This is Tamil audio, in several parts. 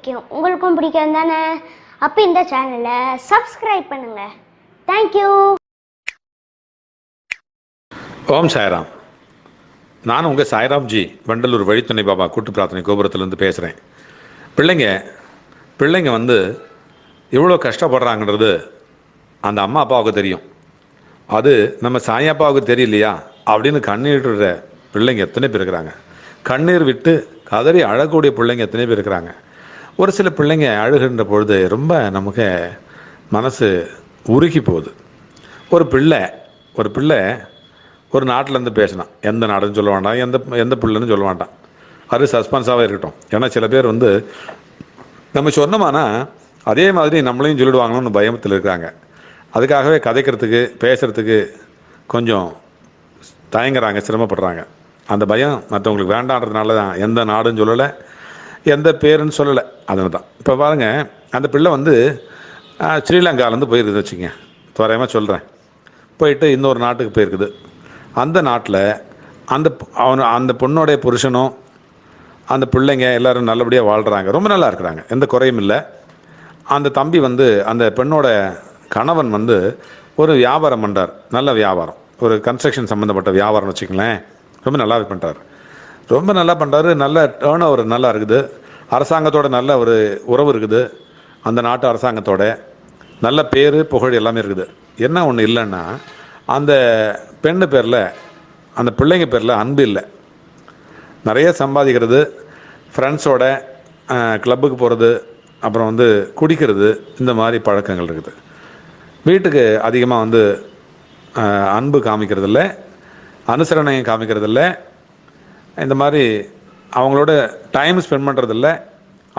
பிடிக்கும். உங்களுக்கும் பிடிக்கும் தானே? அப்போ இந்த சேனலை சப்ஸ்கிரைப் பண்ணுங்க. Thank you Om Sairam. நான் உங்கள் சாய்ராம்ஜி வண்டலூர் வழித்துணை பாபா கூட்டு பிரார்த்தனை கோபுரத்துலேருந்து பேசுகிறேன் பிள்ளைங்க பிள்ளைங்க வந்து எவ்வளோ கஷ்டப்படுறாங்கன்றது அந்த அம்மா அப்பாவுக்கு தெரியும். அது நம்ம சாயப்பாவுக்கு தெரியலையா? அப்படின்னு கண்ணீர் பிள்ளைங்க எத்தனை பேர் இருக்கிறாங்க? கண்ணீர் விட்டு கதறி அழக்கூடிய பிள்ளைங்க எத்தனை பேர் இருக்கிறாங்க? ஒரு சில பிள்ளைங்க அழுகின்ற பொழுது ரொம்ப நமக்கு மனசு உருகி போகுது. ஒரு பிள்ளை ஒரு பிள்ளை ஒரு நாட்டிலேருந்து பேசினான் எந்த நாடுன்னு சொல்ல வேண்டாம் எந்த எந்த பிள்ளைன்னு சொல்ல வேண்டாம். அது சஸ்பென்ஸாகவே இருக்கட்டும். ஏன்னா சில பேர் வந்து நம்ம சொன்னோமானா அதே மாதிரி நம்மளையும் சொல்லிடுவாங்களோன்னு பயத்தில் இருக்காங்க. அதுக்காகவே கதைக்கிறதுக்கு பேசுகிறதுக்கு கொஞ்சம் தயங்குறாங்க சிரமப்படுறாங்க. அந்த பயம் மற்றவங்களுக்கு வேண்டான்றதுனால தான் எந்த நாடுன்னு சொல்லலை எந்த பேருன்னு சொல்லலை. அதனால தான் இப்போ பாருங்கள் அந்த பிள்ளை வந்து ஆஹ், ஸ்ரீலங்காலேருந்து போயிருக்குது வச்சுங்க தோராயமாக சொல்கிறேன் போயிட்டு இன்னொரு நாட்டுக்கு போயிருக்குது. அந்த நாட்டில் அந்த அவன் அந்த பொண்ணோடைய புருஷனும் அந்த பிள்ளைங்க எல்லாரும் நல்லபடியாக வாழ்கிறாங்க ரொம்ப நல்லா இருக்கிறாங்க. எந்த குறையும் இல்லை. அந்த தம்பி வந்து அந்த பெண்ணோட கணவன் வந்து ஒரு வியாபாரம் பண்ணுறார் நல்ல வியாபாரம். ஒரு கன்ஸ்ட்ரக்ஷன் சம்மந்தப்பட்ட வியாபாரம்னு வச்சுங்களேன் ரொம்ப நல்லாவே பண்ணுறாரு ரொம்ப நல்லா பண்ணுறாரு நல்ல டேர்ன் ஓவர் நல்லா இருக்குது. அரசாங்கத்தோட நல்ல ஒரு உறவு இருக்குது. அந்த நாட்டு அரசாங்கத்தோட நல்ல பேர் புகழ் எல்லாமே இருக்குது. என்ன ஒன்று இல்லைன்னா அந்த பெண்ணு பேரில் அந்த பிள்ளைங்க பேரில் அன்பு இல்லை. நிறைய சம்பாதிக்கிறது ஃப்ரெண்ட்ஸோட கிளப்புக்கு போகிறது அப்புறம் வந்து குடிக்கிறது இந்த மாதிரி பழக்கங்கள் இருக்குது. வீட்டுக்கு அதிகமாக வந்து அன்பு காமிக்கிறதில்ல. அனுசரணையும் காமிக்கிறதில்ல. இந்த மாதிரி அவங்களோட டைம் ஸ்பெண்ட் பண்ணுறதில்ல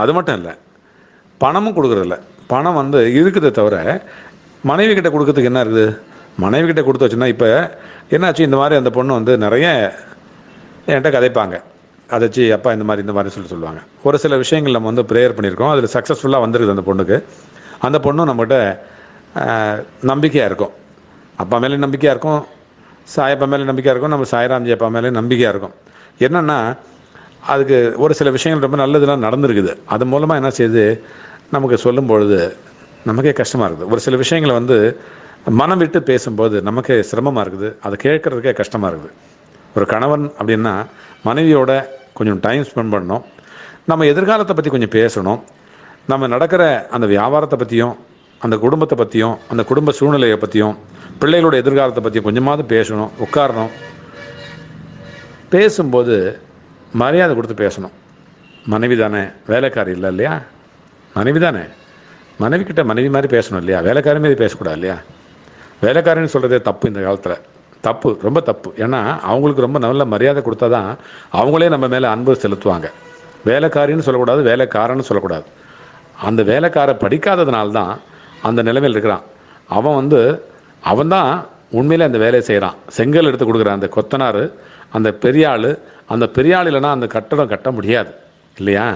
அது மட்டும் இல்லை. பணமும் கொடுக்குறதில்ல பணம் வந்து இருக்குதே தவிர மனைவி கிட்ட கொடுக்கறதுக்கு என்ன இருக்குது? மனைவி கிட்ட கொடுத்து வச்சுன்னா இப்போ என்னாச்சு இந்த மாதிரி அந்த பொண்ணு வந்து நிறைய என்கிட்ட கதைப்பாங்க. அதைச்சி அப்பா இந்த மாதிரி இந்த மாதிரி சொல்லி சொல்லுவாங்க. ஒரு சில விஷயங்கள் நம்ம வந்து ப்ரேயர் பண்ணியிருக்கோம். அதில் சக்ஸஸ்ஃபுல்லாக வந்திருக்குது அந்த பொண்ணுக்கு. அந்த பொண்ணும் நம்மகிட்ட நம்பிக்கையாக இருக்கும். அப்பா மேலே நம்பிக்கையாக இருக்கும். சாயப்பா மேலே நம்பிக்கையாக இருக்கும். நம்ம சாய்ராம்ஜி அப்பா மேலே நம்பிக்கையாக இருக்கும். என்னென்னா அதுக்கு ஒரு சில விஷயங்கள் ரொம்ப நல்லதெல்லாம் நடந்திருக்குது. அது மூலமாக என்ன செய்யுது நமக்கு சொல்லும் பொழுது நமக்கே கஷ்டமாக இருக்குது. ஒரு சில விஷயங்களை வந்து மனம் விட்டு பேசும்போது நமக்கே சிரமமாக இருக்குது. அதை கேட்குறதுக்கே கஷ்டமாக இருக்குது. ஒரு கணவன் அப்படின்னா மனைவியோட கொஞ்சம் டைம் ஸ்பெண்ட் பண்ணணும். நம்ம எதிர்காலத்தை பற்றி கொஞ்சம் பேசணும். நம்ம நடக்கிற அந்த வியாபாரத்தை பற்றியும் அந்த குடும்பத்தை பற்றியும் அந்த குடும்ப சூழ்நிலையை பற்றியும் பிள்ளைகளோட எதிர்காலத்தை பற்றியும் கொஞ்சமாவது பேசணும் உட்காரணும். பேசும்போது மரியாதை கொடுத்து பேசணும். மனைவி தானே வேலைக்காரி இல்லை இல்லையா? மனைவி தானே. மனைவிக்கிட்ட மனைவி மாதிரி பேசணும் இல்லையா? வேலைக்காரி மாதிரி பேசக்கூடாது இல்லையா? வேலைக்காரன்னு சொல்கிறதே தப்பு இந்த காலத்தில். தப்பு ரொம்ப தப்பு. ஏன்னா அவங்களுக்கு ரொம்ப நல்ல மரியாதை கொடுத்தா தான் அவங்களே நம்ம மேலே அன்பு செலுத்துவாங்க. வேலைக்காரின்னு சொல்லக்கூடாது வேலைக்காரன்னு சொல்லக்கூடாது. அந்த வேலைக்காரை படிக்காததுனால்தான் அந்த நிலைமையில் இருக்கிறான். அவன் வந்து அவன் தான் உண்மையிலே அந்த வேலையை செய்கிறான் செங்கல் எடுத்து கொடுக்குறான் அந்த கொத்தனார். அந்த பெரியாள் அந்த பெரியாள் இல்லைன்னா அந்த கட்டடம் கட்ட முடியாது. இல்லையா?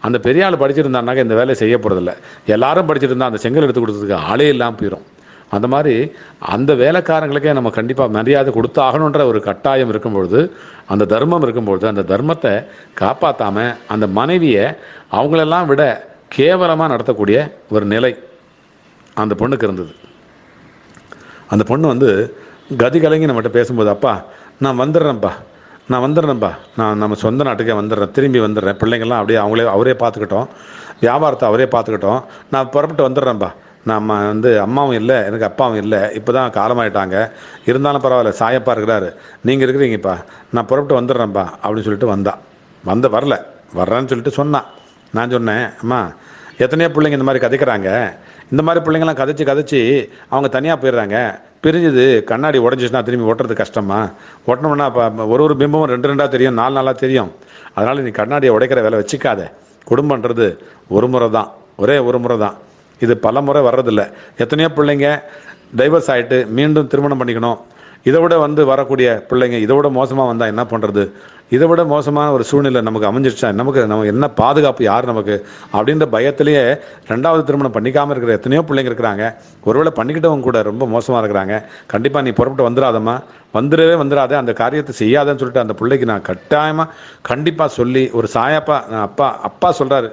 அந்த பெரியாள் படிச்சிருந்தான்னாக்க இந்த வேலையை செய்ய போகிறதில்ல எல்லாரும் படிச்சிருந்தா அந்த செங்கல் எடுத்து கொடுத்ததுக்கு ஆளே இல்லாமல் போயிடும் அந்த மாதிரி அந்த வேலைக்காரங்களுக்கே நம்ம கண்டிப்பாக மரியாதை கொடுத்தாகணுன்ற ஒரு கட்டாயம் இருக்கும்பொழுது அந்த தர்மம் இருக்கும்பொழுது அந்த தர்மத்தை காப்பாற்றாமல் அந்த மனைவியை அவங்களெல்லாம் விட கேவலமாக நடத்தக்கூடிய ஒரு நிலை அந்த பொண்ணுக்கு இருந்தது. அந்த பொண்ணு வந்து கதி கலங்கி நம்மகிட்ட பேசும்போது அப்பா நான் வந்துடுறேன்ப்பா நான் வந்துடுறேன்ப்பா நான் நம்ம சொந்த நாட்டுக்கே வந்துடுறேன். திரும்பி வந்துடுறேன். பிள்ளைங்கள்லாம் அப்படியே அவங்களே அவரே பார்த்துக்கிட்டோம். வியாபாரத்தை அவரே பார்த்துக்கிட்டோம். நான் புறப்பட்டு வந்துடுறேன்ப்பா நம்ம வந்து அம்மாவும் இல்லை எனக்கு அப்பாவும் இல்லை. இப்போ தான் காலமாயிட்டாங்க. இருந்தாலும் பரவாயில்ல சாயப்பா இருக்கிறாரு. நீங்கள் இருக்கிறீங்கப்பா. நான் புறப்பட்டு வந்துடுறேன்ப்பா அப்படின்னு சொல்லிட்டு வந்தா. வந்த வரல. வர்றேன்னு சொல்லிட்டு சொன்னான் நான் சொன்னேன் அம்மா எத்தனையோ பிள்ளைங்க இந்த மாதிரி கதைக்கிறாங்க. இந்த மாதிரி பிள்ளைங்களாம் கதைச்சு கதைச்சு அவங்க தனியாக போயிடுறாங்க. பிரிஞ்சுது கண்ணாடி உடஞ்சிச்சுன்னா திரும்பி ஒட்டுறது கஷ்டமா? ஒட்டினோம்னா இப்போ ஒரு ஒரு பிம்பமும் ரெண்டு ரெண்டாக தெரியும் நாலு நாளாக தெரியும். அதனால் நீ கண்ணாடியை உடைக்கிற வேலை வச்சுக்காத. குடும்பன்றது ஒரு முறை தான் ஒரே ஒரு முறை தான் இது பல முறை வர்றதில்ல. எத்தனையோ பிள்ளைங்க டைவர்ஸ் ஆகிட்டு மீண்டும் திருமணம் பண்ணிக்கணும். இதை விட வந்து வரக்கூடிய பிள்ளைங்க இதை விட மோசமாக வந்தால் என்ன பண்ணுறது இதை விட மோசமான ஒரு சூழ்நிலை நமக்கு அமைஞ்சிருச்சா? நமக்கு நம்ம என்ன பாதுகாப்பு யார் நமக்கு? அப்படின்ற பயத்திலேயே ரெண்டாவது திருமணம் பண்ணிக்காமல் இருக்கிற எத்தனையோ பிள்ளைங்க இருக்கிறாங்க. ஒருவேளை பண்ணிக்கிட்டவங்க கூட ரொம்ப மோசமாக இருக்கிறாங்க. கண்டிப்பாக நீ புறப்பட்டு வந்துடாதம்மா. வந்துடவே வந்துடாத. அந்த காரியத்தை செய்யாதன்னு சொல்லிட்டு அந்த பிள்ளைக்கு நான் கட்டாயமாக கண்டிப்பாக சொல்லி ஒரு சாயப்பா அப்பா அப்பா சொல்கிறாரு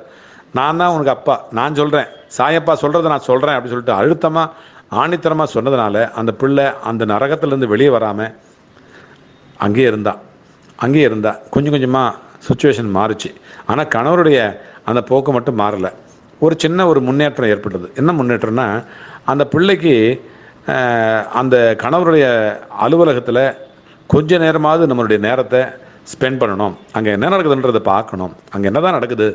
நான் தான் உனக்கு அப்பா. நான் சொல்கிறேன் சாயப்பா சொல்கிறத நான் சொல்கிறேன் அப்படின்னு சொல்லிட்டு அழுத்தமாக ஆணித்தரமாக சொன்னதுனால அந்த பிள்ளை அந்த நரகத்திலேருந்து வெளியே வராமல் அங்கேயே இருந்தா. அங்கேயே இருந்தா. கொஞ்சம் கொஞ்சமாக சுச்சுவேஷன் மாறுச்சு. ஆனால் கணவருடைய அந்த போக்கு மட்டும் மாறலை. ஒரு சின்ன ஒரு முன்னேற்றம் ஏற்பட்டது. என்ன முன்னேற்றம்னா அந்த பிள்ளைக்கு அந்த கணவருடைய அலுவலகத்தில் கொஞ்ச நேரமாவது நம்மளுடைய நேரத்தை ஸ்பெண்ட் பண்ணணும். அங்கே என்ன நடக்குதுன்றதை பார்க்கணும். அங்கே என்ன தான் நடக்குது?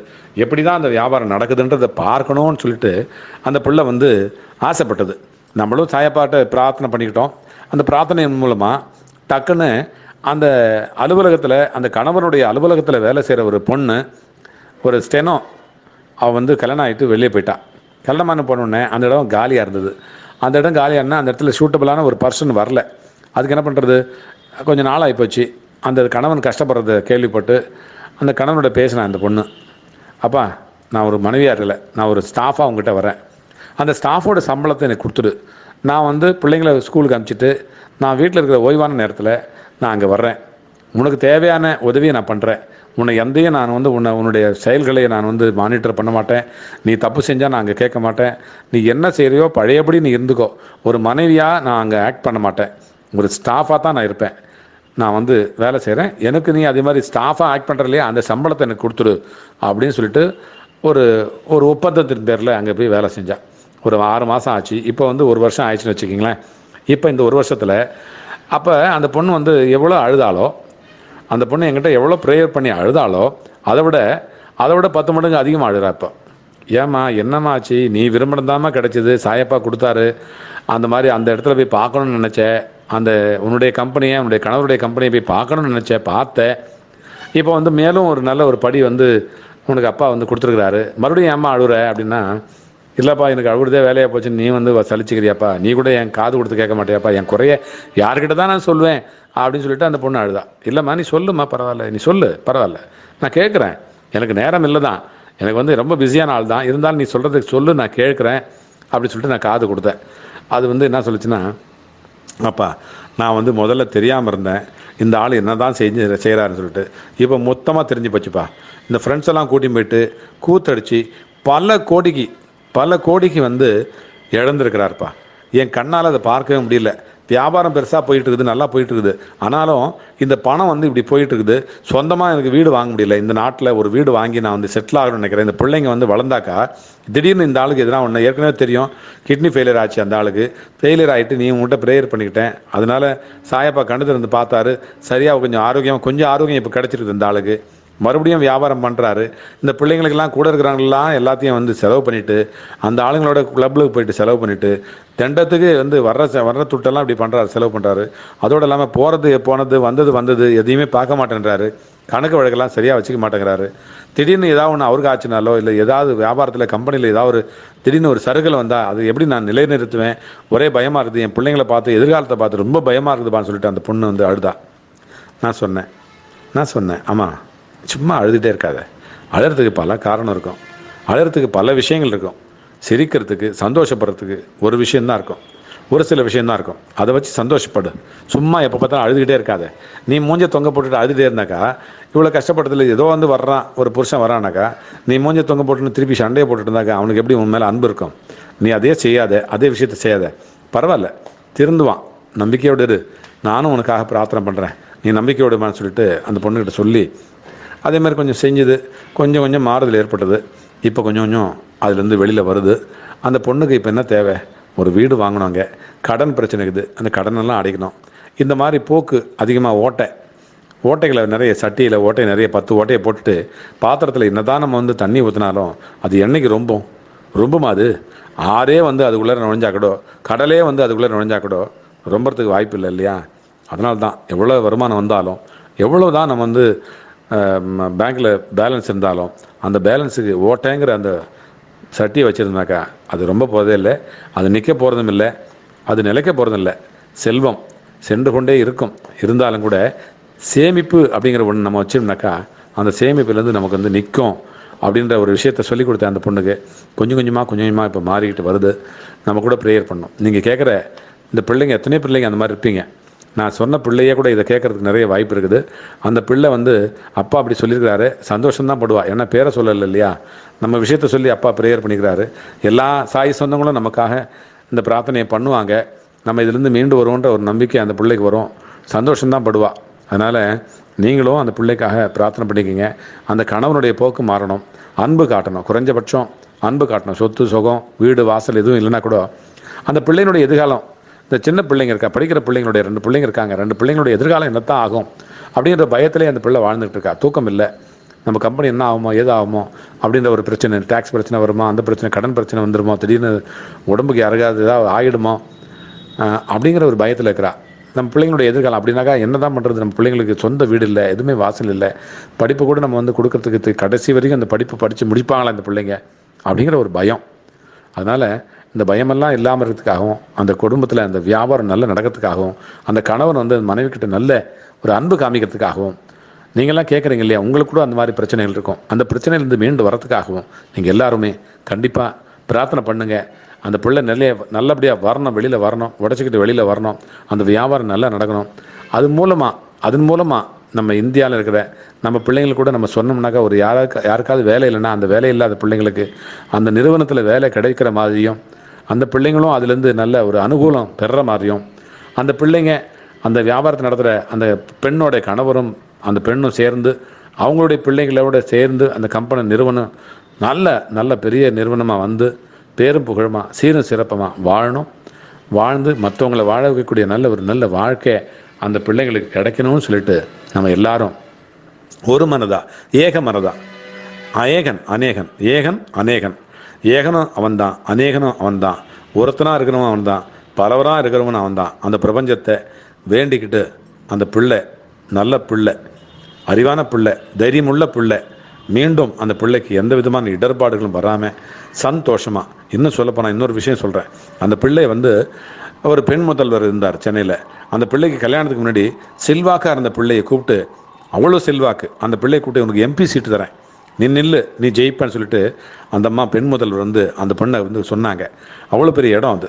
எப்படி தான் அந்த வியாபாரம் நடக்குதுன்றதை பார்க்கணும்னு சொல்லிட்டு அந்த பிள்ளை வந்து ஆசைப்பட்டது. நம்மளும் சாயப்பாட்டை பிரார்த்தனை பண்ணிக்கிட்டோம். அந்த பிரார்த்தனையின் மூலமாக டக்குன்னு அந்த அலுவலகத்தில் அந்த கணவனுடைய அலுவலகத்தில் வேலை செய்கிற ஒரு பொண்ணு ஒரு ஸ்டெனோ அவள் வந்து கல்யாணம் ஆகிட்டு வெளியே போயிட்டா. கல்யாணமான பொண்ணுன்னே அந்த இடம் காலியாக இருந்தது. அந்த இடம் காலியானா அந்த இடத்துல சூட்டபிளான ஒரு பர்சன் வரல. அதுக்கு என்ன பண்ணுறது கொஞ்சம் நாளாகி போச்சு. அந்த கணவன் கஷ்டப்படுறத கேள்விப்பட்டு அந்த கணவனோட பேசினேன் அந்த பொண்ணு. அப்பா நான் ஒரு மனைவியாக இல்லை நான் ஒரு ஸ்டாஃபாக உங்ககிட்ட வரேன். அந்த ஸ்டாஃபோட சம்பளத்தை எனக்கு கொடுத்துடு. நான் வந்து பிள்ளைங்களை ஸ்கூலுக்கு அனுப்பிச்சிட்டு நான் வீட்டில் இருக்கிற ஓய்வான நேரத்தில் நான் அங்கே வர்றேன். உனக்கு தேவையான உதவியை நான் பண்ணுறேன் உன்னை எந்தையும் நான் வந்து உன்னை உன்னுடைய செயல்களை நான் வந்து மானிட்டர் பண்ண மாட்டேன். நீ தப்பு செஞ்சால் நான் அங்கே கேட்க மாட்டேன். நீ என்ன செய்கிறியோ பழையபடி நீ இருந்துக்கோ. ஒரு மனைவியாக நான் அங்கே ஆக்ட் பண்ண மாட்டேன். ஒரு ஸ்டாஃபாக தான் நான் இருப்பேன். நான் வந்து வேலை செய்கிறேன் எனக்கு நீ அதே மாதிரி ஸ்டாஃபாக ஆக்ட் பண்ணுறலையே அந்த சம்பளத்தை எனக்கு கொடுத்துரு அப்படின்னு சொல்லிட்டு ஒரு ஒரு ஒப்பந்தத்தின் பேரில் அங்கே போய் வேலை செஞ்சா. ஒரு ஆறு மாதம் ஆச்சு. இப்போ வந்து ஒரு வருஷம் ஆயிடுச்சுன்னு வச்சுக்கிங்களேன். இப்போ இந்த ஒரு வருஷத்தில் அப்போ அந்த பொண்ணு வந்து எவ்வளோ அழுதாலோ அந்த பொண்ணு என்கிட்ட எவ்வளோ ப்ரேயர் பண்ணி அழுதாலோ அதை விட அதை விட பத்து மடங்கு அதிகமாக அழுகிறா இப்போ. ஏம்மா என்னம்மா ஆச்சு? நீ விரும்பினதாம்மா கிடைச்சிது. சாயப்பா கொடுத்தாரு. அந்த மாதிரி அந்த இடத்துல போய் பார்க்கணும்னு நினச்சேன் அந்த உன்னுடைய கம்பெனியை உன்னுடைய கணவருடைய கம்பெனியை போய் பார்க்கணும்னு நினச்சேன் பார்த்தேன் இப்போ வந்து மேலும் ஒரு நல்ல ஒரு படி வந்து உனக்கு அப்பா வந்து கொடுத்துருக்குறாரு. மறுபடியும் ஏம்மா அழுகுற அப்படின்னா இல்லைப்பா எனக்கு அழுகுறதே வேலையாக போச்சு. நீ வந்து சலிச்சுக்கிறியாப்பா. நீ கூட என் காது கொடுத்து கேட்க மாட்டியாப்பா. என் குறைய யார்கிட்ட தான் நான் சொல்லுவேன் அப்படின்னு சொல்லிட்டு அந்த பொண்ணு அழுதா. இல்லைம்மா நீ சொல்லுமா பரவாயில்ல. நீ சொல்லு பரவாயில்ல. நான் கேட்குறேன். எனக்கு நேரம் இல்லை தான் எனக்கு வந்து ரொம்ப பிஸியான ஆள் தான் இருந்தாலும் நீ சொல்கிறதுக்கு சொல்லு நான் கேட்குறேன். அப்படின்னு சொல்லிட்டு நான் காது கொடுத்தேன். அது வந்து என்ன சொல்லுச்சுன்னா அப்பா நான் வந்து முதல்ல தெரியாமல் இருந்தேன். இந்த ஆள் என்ன தான் செஞ்சு செய்கிறாருன்னு சொல்லிட்டு. இப்போ மொத்தமாக தெரிஞ்சு போச்சுப்பா. இந்த ஃப்ரெண்ட்ஸ் எல்லாம் கூட்டின்னு போயிட்டு கூத்தடிச்சு பல கோடிக்கு பல கோடிக்கு வந்து இழந்திருக்கிறாருப்பா. என் கண்ணால் அதை பார்க்கவே முடியல. வியாபாரம் பெருசாக போயிட்டு இருக்குது நல்லா போயிட்டு இருக்குது ஆனாலும் இந்த பணம் வந்து இப்படி போயிட்டு இருக்குது சொந்தமாக எனக்கு வீடு வாங்க முடியல. இந்த நாட்டில் ஒரு வீடு வாங்கி நான் வந்து செட்டில் ஆகணும்னு நினைக்கிறேன். இந்த பிள்ளைங்க வந்து வளர்ந்தாக்கா திடீர்னு இந்த ஆளுக்கு எதுனா ஒன்று ஏற்கனவே தெரியும். கிட்னி ஃபெயிலியர் ஆச்சு அந்த ஆளுக்கு. ஃபெயிலியர் ஆகிட்டு நீ உங்கள்கிட்ட ப்ரேயர் பண்ணிக்கிட்டேன். அதனால சாயப்பா கண்டு திறந்து பார்த்தாரு. சரியாக கொஞ்சம் ஆரோக்கியம் கொஞ்சம் ஆரோக்கியம் இப்போ கிடச்சிருக்குது இந்த ஆளுக்கு. மறுபடியும் வியாபாரம் பண்ணுறாரு இந்த பிள்ளைங்களுக்கெல்லாம் கூட இருக்கிறவங்களெல்லாம் எல்லாத்தையும் வந்து செலவு பண்ணிவிட்டு அந்த ஆளுங்களோட க்ளப்பில் போயிட்டு செலவு பண்ணிவிட்டு தெண்டத்துக்கு வந்து வர்ற வர்ற துட்டெல்லாம் இப்படி பண்ணுறாரு செலவு பண்ணுறாரு அதோடு இல்லாமல் போகிறது போனது வந்தது வந்தது எதையுமே பார்க்க மாட்டேன்றாரு. கணக்கு வழக்கெல்லாம் சரியாக வச்சுக்க மாட்டேங்கிறாரு. திடீர்னு ஏதாவது ஒன்று அவருக்கு ஆச்சுனாலோ இல்லை ஏதாவது வியாபாரத்தில் கம்பெனியில் ஏதாவது ஒரு திடீர்னு ஒரு சருகல் வந்தால் அது எப்படி நான் நிலைநிறுத்துவேன்? ஒரே பயமாக இருக்குது என் பிள்ளைங்களை பார்த்து எதிர்காலத்தை பார்த்து ரொம்ப பயமாக இருக்குதுப்பான்னு சொல்லிட்டு அந்த பொண்ணு வந்து அழுதா. நான் சொன்னேன். நான் சொன்னேன். ஆமாம் சும்மா அழுதுகிட்டே இருக்காத. அழகிறதுக்கு பல காரணம் இருக்கும். அழகிறதுக்கு பல விஷயங்கள் இருக்கும். சிரிக்கிறதுக்கு சந்தோஷப்படுறதுக்கு ஒரு விஷயந்தான் இருக்கும். ஒரு சில விஷயந்தான் இருக்கும். அதை வச்சு சந்தோஷப்படு. சும்மா எப்போ பார்த்தாலும் அழுதுகிட்டே இருக்காத. நீ மூஞ்ச தொங்க போட்டுட்டு அழுதுகிட்டே இருந்தாக்கா இவ்வளோ கஷ்டப்படுறதுல ஏதோ வந்து வர்றான் ஒரு புருஷன் வரானாக்கா நீ மூஞ்ச தொங்க போட்டுன்னு திருப்பி சண்டையை போட்டுட்டு இருந்தாக்கா அவனுக்கு எப்படி உன் மேலே அன்பு இருக்கும்? நீ அதே செய்யாத அதே விஷயத்த செய்யாத. பரவாயில்ல. திருந்துவான். நம்பிக்கையோடு இரு. நானும் உனக்காக பிரார்த்தனை பண்ணுறேன் நீ நம்பிக்கையோடுமான்னு சொல்லிட்டு அந்த பொண்ணுக்கிட்ட சொல்லி அதே மாதிரி கொஞ்சம் செஞ்சுது. கொஞ்சம் கொஞ்சம் மாறுதல் ஏற்பட்டது. இப்போ கொஞ்சம் கொஞ்சம் அதுலேருந்து வெளியில் வருது. அந்த பொண்ணுக்கு இப்போ என்ன தேவை? ஒரு வீடு வாங்கினோங்க கடன் பிரச்சனை இருக்குது. அந்த கடனெல்லாம் அடைக்கணும். இந்த மாதிரி போக்கு அதிகமாக ஓட்டை. ஓட்டைகளை நிறைய சட்டியில் ஓட்டை நிறைய பத்து ஓட்டையை போட்டுட்டு பாத்திரத்தில் என்னதான் நம்ம வந்து தண்ணி ஊற்றினாலும் அது என்னைக்கு ரொம்பும்? ரொம்புமா அது? ஆறே வந்து அதுக்குள்ளே நுழைஞ்சாக்கடோ கூட கடலே வந்து அதுக்குள்ளே நுழைஞ்சாக்கடோ கூட ரொம்பறதுக்கு வாய்ப்பு இல்லை இல்லையா? அதனால தான் எவ்வளோ வருமானம் வந்தாலும் எவ்வளோ தான் நம்ம வந்து பேங்க்கில் பேலன்ஸ் இருந்தாலும் அந்த பேலன்ஸுக்கு ஓட்டேங்கிற அந்த சட்டியை வச்சுருந்தாக்கா அது ரொம்ப போகிறதே இல்லை. அது நிற்க போகிறதும் இல்லை. அது நிலைக்க போகிறதும் இல்லை. செல்வம் சென்று கொண்டே இருக்கும். இருந்தாலும் கூட சேமிப்பு அப்படிங்கிற ஒன்று நம்ம வச்சோம்னாக்கா அந்த சேமிப்புலேருந்து நமக்கு வந்து நிற்கும் அப்படின்ற ஒரு விஷயத்த சொல்லிக் கொடுத்தேன் அந்த பொண்ணுக்கு. கொஞ்சம் கொஞ்சமாக கொஞ்சம் கொஞ்சமாக இப்போ மாறிக்கிட்டு வருது. நம்ம கூட ப்ரேயர் பண்ணோம். நீங்கள் கேட்குற இந்த பிள்ளைங்க எத்தனை பிள்ளைங்க அந்த மாதிரி இருப்பீங்க. நான் சொன்ன பிள்ளையே கூட இதை கேட்கறதுக்கு நிறைய வாய்ப்பு இருக்குது. அந்த பிள்ளை வந்து அப்பா அப்படி சொல்லியிருக்கிறாரு. சந்தோஷம்தான் படுவா. ஏன்னா பேரை சொல்லலை இல்லையா? நம்ம விஷயத்த சொல்லி அப்பா ப்ரேயர் பண்ணிக்கிறாரு. எல்லா சாய் சொந்தங்களும் நமக்காக இந்த பிரார்த்தனையை பண்ணுவாங்க. நம்ம இதிலிருந்து மீண்டு வருவோன்ற ஒரு நம்பிக்கை அந்த பிள்ளைக்கு வரும். சந்தோஷம்தான் படுவா. அதனால் நீங்களும் அந்த பிள்ளைக்காக பிரார்த்தனை பண்ணிக்கிங்க. அந்த கணவனுடைய போக்கு மாறணும். அன்பு காட்டணும். குறைஞ்சபட்சம் அன்பு காட்டணும். சொத்து சுகம் வீடு வாசல் எதுவும் இல்லைன்னா கூட அந்த பிள்ளையினுடைய எதிர்காலம் இந்த சின்ன பிள்ளைங்க இருக்கா படிக்கிற பிள்ளைங்களுடைய ரெண்டு பிள்ளைங்க இருக்காங்க ரெண்டு பிள்ளைங்களுடைய எதிர்காலம் என்னத்தான் ஆகும் அப்படின்ற பயத்திலே அந்த பிள்ளை வாழ்ந்துகிட்டு இருக்கா? தூக்கம் இல்லை. நம்ம கம்பெனி என்ன ஆகுமோ ஏது ஆகுமோ அப்படின்ற ஒரு பிரச்சனை டேக்ஸ் பிரச்சனை வருமா அந்த பிரச்சனை கடன் பிரச்சனை வந்துருமோ திடீர்னு உடம்புக்கு யாருக்காவது ஏதாவது ஆகிடுமோ அப்படிங்கிற ஒரு பயத்தில் இருக்கிறா. நம்ம பிள்ளைங்களுடைய எதிர்காலம் அப்படின்னாக்கா என்ன தான் பண்ணுறது நம்ம பிள்ளைங்களுக்கு சொந்த வீடு இல்லை எதுவுமே வாசல் இல்லை. படிப்பு கூட நம்ம வந்து கொடுக்கறதுக்கு கடைசி வரைக்கும் அந்த படிப்பு படித்து முடிப்பாங்களா இந்த பிள்ளைங்க? அப்படிங்கிற ஒரு பயம். அதனால் இந்த பயமெல்லாம் இல்லாமல் இருக்கிறதுக்காகவும் அந்த குடும்பத்தில் அந்த வியாபாரம் நல்ல நடக்கிறதுக்காகவும் அந்த கணவன் வந்து அந்த மனைவி கிட்ட நல்ல ஒரு அன்பு காமிக்கிறதுக்காகவும் நீங்கள்லாம் கேட்குறீங்க இல்லையா? உங்களுக்கு கூட அந்த மாதிரி பிரச்சனைகள் இருக்கும். அந்த பிரச்சனையிலேருந்து மீண்டு வரத்துக்காகவும் நீங்கள் எல்லாருமே கண்டிப்பாக பிரார்த்தனை பண்ணுங்கள் அந்த பிள்ளை நல்ல நல்லபடியாக வரணும் வெளியில் வரணும் உடச்சிக்கிட்டு வெளியில் வரணும். அந்த வியாபாரம் நல்லா நடக்கணும். அது மூலமாக அதன் மூலமாக நம்ம இந்தியாவில் இருக்கிற நம்ம பிள்ளைங்களுக்கு கூட நம்ம சொன்னோம்னாக்கா ஒரு யாராக்க யாருக்காவது வேலை இல்லைன்னா அந்த வேலை இல்லாத பிள்ளைங்களுக்கு அந்த நிறுவனத்தில் வேலை கிடைக்கிற மாதிரியும் அந்த பிள்ளைங்களும் அதுலேருந்து நல்ல ஒரு அனுகூலம் பெறுற மாதிரியும் அந்த பிள்ளைங்க அந்த வியாபாரத்தை நடத்துகிற அந்த பெண்ணோடைய கணவரும் அந்த பெண்ணும் சேர்ந்து அவங்களுடைய பிள்ளைங்களோட சேர்ந்து அந்த கம்பெனி நிறுவனம் நல்ல நல்ல பெரிய நிறுவனமாக வந்து பேரும் புகழுமா சீரும் சிறப்பமாக வாழணும். வாழ்ந்து மற்றவங்களை வாழ வைக்கக்கூடிய நல்ல ஒரு நல்ல வாழ்க்கை அந்த பிள்ளைங்களுக்கு கிடைக்கணும்னு சொல்லிட்டு நம்ம எல்லாரும் ஒரு மனதா ஏக மனதா. அநேகன் அநேகன் ஏகன் அநேகன். ஏகனும் அவன்தான் அநேகனும் அவன்தான் ஒருத்தனாக இருக்கிறவன் அவன்தான் பலவராக இருக்கிறவன் அவன்தான். அந்த பிரபஞ்சத்தை வேண்டிக்கிட்டு அந்த பிள்ளை நல்ல பிள்ளை அறிவான பிள்ளை தைரியமுள்ள பிள்ளை மீண்டும் அந்த பிள்ளைக்கு எந்த விதமான இடர்பாடுகளும் வராமல் சந்தோஷமாக இன்னும் சொல்லப்போனால் இன்னொரு விஷயம் சொல்கிறேன் அந்த பிள்ளை வந்து ஒரு பெண் முதல்வர் இருந்தார் சென்னையில். அந்த பிள்ளைக்கு கல்யாணத்துக்கு முன்னாடி செல்வாக்காக இருந்த பிள்ளையை கூப்பிட்டு அவ்வளோ செல்வாக்கு அந்த பிள்ளையை கூப்பிட்டு உனக்கு எம்பி சீட்டு தரேன். நீ நில்லு நீ ஜெயிப்பேன்னு சொல்லிட்டு அந்த அம்மா பெண் முதல்வர் வந்து அந்த பெண்ணை வந்து சொன்னாங்க. அவ்வளோ பெரிய இடம் அது.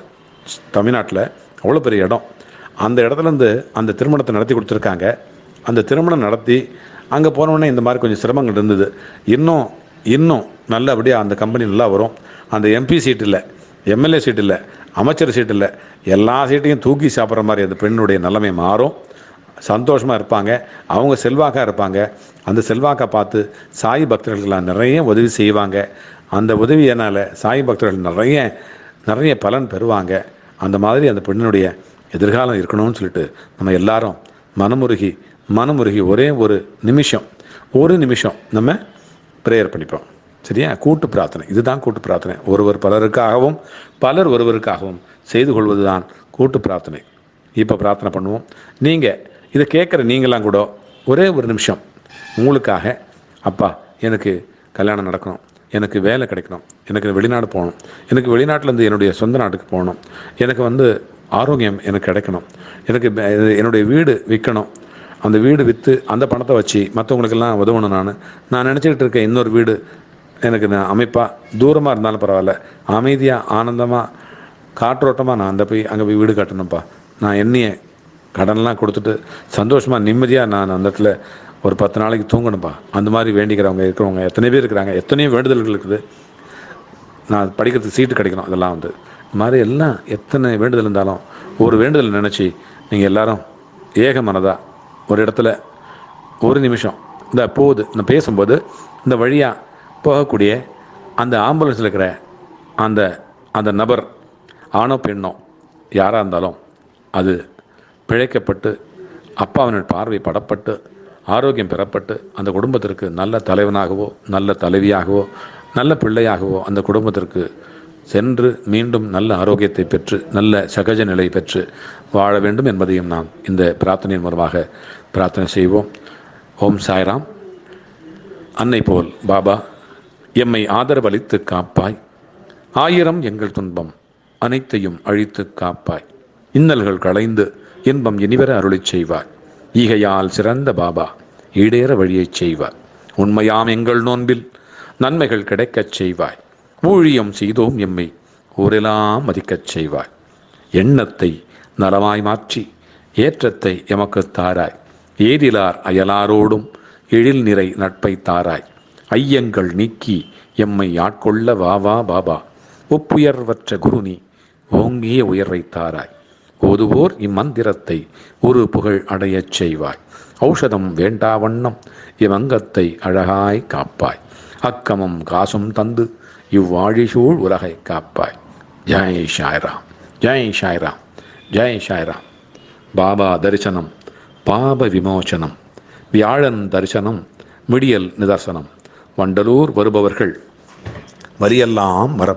தமிழ்நாட்டில் அவ்வளோ பெரிய இடம். அந்த இடத்துலேருந்து அந்த திருமணத்தை நடத்தி கொடுத்துருக்காங்க. அந்த திருமணம் நடத்தி அங்கே போனோடனே இந்த மாதிரி கொஞ்சம் சிரமங்கள் இருந்தது. இன்னும் இன்னும் நல்லபடியாக அந்த கம்பெனி நல்லா வரும். அந்த எம்பி சீட் இல்லை எம்எல்ஏ சீட் இல்லை அமைச்சர் சீட் இல்லை எல்லா சீட்டையும் தூக்கி சாப்பிட்ற மாதிரி அந்த பெண்ணுடைய நிலைமை மாறும். சந்தோஷமாக இருப்பாங்க. அவங்க செல்வாக்காக இருப்பாங்க. அந்த செல்வாக்கை பார்த்து சாய் பக்தர்களுக்கெல்லாம் நிறைய உதவி செய்வாங்க. அந்த உதவியினால் சாய் பக்தர்கள் நிறைய நிறைய பலன் பெறுவாங்க. அந்த மாதிரி அந்த பெண்ணினுடைய எதிர்காலம் இருக்கணும்னு சொல்லிட்டு நம்ம எல்லாரும் மனமுருகி மனமுருகி ஒரே ஒரு நிமிஷம் ஒரு நிமிஷம் நம்ம ப்ரேயர் பண்ணிப்போம். சரியா? கூட்டு பிரார்த்தனை. இதுதான் கூட்டு பிரார்த்தனை. ஒருவர் பலருக்காகவும் பலர் ஒருவருக்காகவும் செய்து கொள்வதுதான் கூட்டு பிரார்த்தனை. இப்போ பிரார்த்தனை பண்ணுவோம். நீங்கள் இதை கேட்குற நீங்களாம் கூட ஒரே ஒரு நிமிஷம். உங்களுக்காக அப்பா எனக்கு கல்யாணம் நடக்கணும். எனக்கு வேலை கிடைக்கணும். எனக்கு வெளிநாடு போகணும். எனக்கு வெளிநாட்டிலேருந்து என்னுடைய சொந்த நாட்டுக்கு போகணும். எனக்கு வந்து ஆரோக்கியம் எனக்கு கிடைக்கணும். எனக்கு என்னுடைய வீடு விற்கணும். அந்த வீடு விற்று அந்த பணத்தை வச்சு மற்றவங்களுக்கெல்லாம் உதவணும் நான். நான் நினச்சிக்கிட்டு இருக்கேன் இன்னொரு வீடு எனக்கு நான் அமைப்பாக தூரமாக இருந்தாலும் பரவாயில்ல. அமைதியாக ஆனந்தமாக காற்றோட்டமாக நான் அந்த போய் அங்கே போய் வீடு கட்டணும்ப்பா. நான் என்னைய கடன்லாம் கொடுத்துட்டு சந்தோஷமாக நிம்மதியாக நான் அந்த இடத்துல ஒரு பத்து நாளைக்கு தூங்கணும்ப்பா அந்த மாதிரி வேண்டிக்கிறவங்க இருக்கிறவங்க எத்தனை பேர் இருக்கிறாங்க எத்தனையோ வேண்டுதல்கள் இருக்குது. நான் படிக்கிறதுக்கு சீட்டு கிடைக்கணும் அதெல்லாம் வந்து. இந்த மாதிரி எல்லாம் எத்தனை வேண்டுதல் இருந்தாலும் ஒரு வேண்டுதல் நினச்சி நீங்கள் எல்லாரும் ஏக மனதாக ஒரு இடத்துல ஒரு நிமிஷம் இந்த போகுது நான் பேசும்போது இந்த வழியாக போகக்கூடிய அந்த ஆம்புலன்ஸில் இருக்கிற அந்த அந்த நபர் ஆணோ பெண்ணோ யாராக இருந்தாலும் அது பிழைக்கப்பட்டு அப்பாவின் பார்வை படப்பட்டு ஆரோக்கியம் பெறப்பட்டு அந்த குடும்பத்திற்கு நல்ல தலைவனாகவோ நல்ல தலைவியாகவோ நல்ல பிள்ளையாகவோ அந்த குடும்பத்திற்கு சென்று மீண்டும் நல்ல ஆரோக்கியத்தை பெற்று நல்ல சகஜ நிலை பெற்று வாழ வேண்டும் என்பதையும் நாம் இந்த பிரார்த்தனையின் மூலமாக பிரார்த்தனை செய்வோம். ஓம் சாய்ராம். அன்னை போல் பாபா எம்மை ஆதரவளித்து காப்பாய். ஆயிரம் எங்கள் துன்பம் அனைத்தையும் அழித்து காப்பாய். இன்னல்கள் களைந்து இன்பம் இனிவர அருளிச் செய்வார். ஈகையால் சிறந்த பாபா ஈடேற வழியைச் செய்வார். உண்மையாம் எங்கள் நோன்பில் நன்மைகள் கிடைக்கச் செய்வாய். ஊழியம் செய்தோம் எம்மை ஊரெல்லாம் மதிக்கச் செய்வாய். எண்ணத்தை நலமாய் மாற்றி ஏற்றத்தை எமக்குத் தாராய். ஏதிலார் அயலாரோடும் எழில் நிறை நட்பை தாராய். ஐயங்கள் நீக்கி எம்மை ஆட்கொள்ள வா வா பாபா. ஒப்புயர்வற்ற குருனி ஓங்கிய உயர்வை தாராய். ஓதுவோர் இம்மந்திரத்தை ஒரு புகழ் அடையச் செய்வாய். ஔஷதம் வேண்டாவண்ணம் இவ்வங்கத்தை அழகாய் காப்பாய். அக்கமும் காசும் தந்து இவ்வாழிசூழ் உலகை காப்பாய். ஜெய் ஷாய்ராம் ஜெய் ஷாய்ராம் ஜெய் ஷாய்ராம் பாபா தரிசனம் பாப விமோசனம் வியாழன் தரிசனம் மிடியல் நிதர்சனம். வண்டலூர் வருபவர்கள் வரியெல்லாம் வர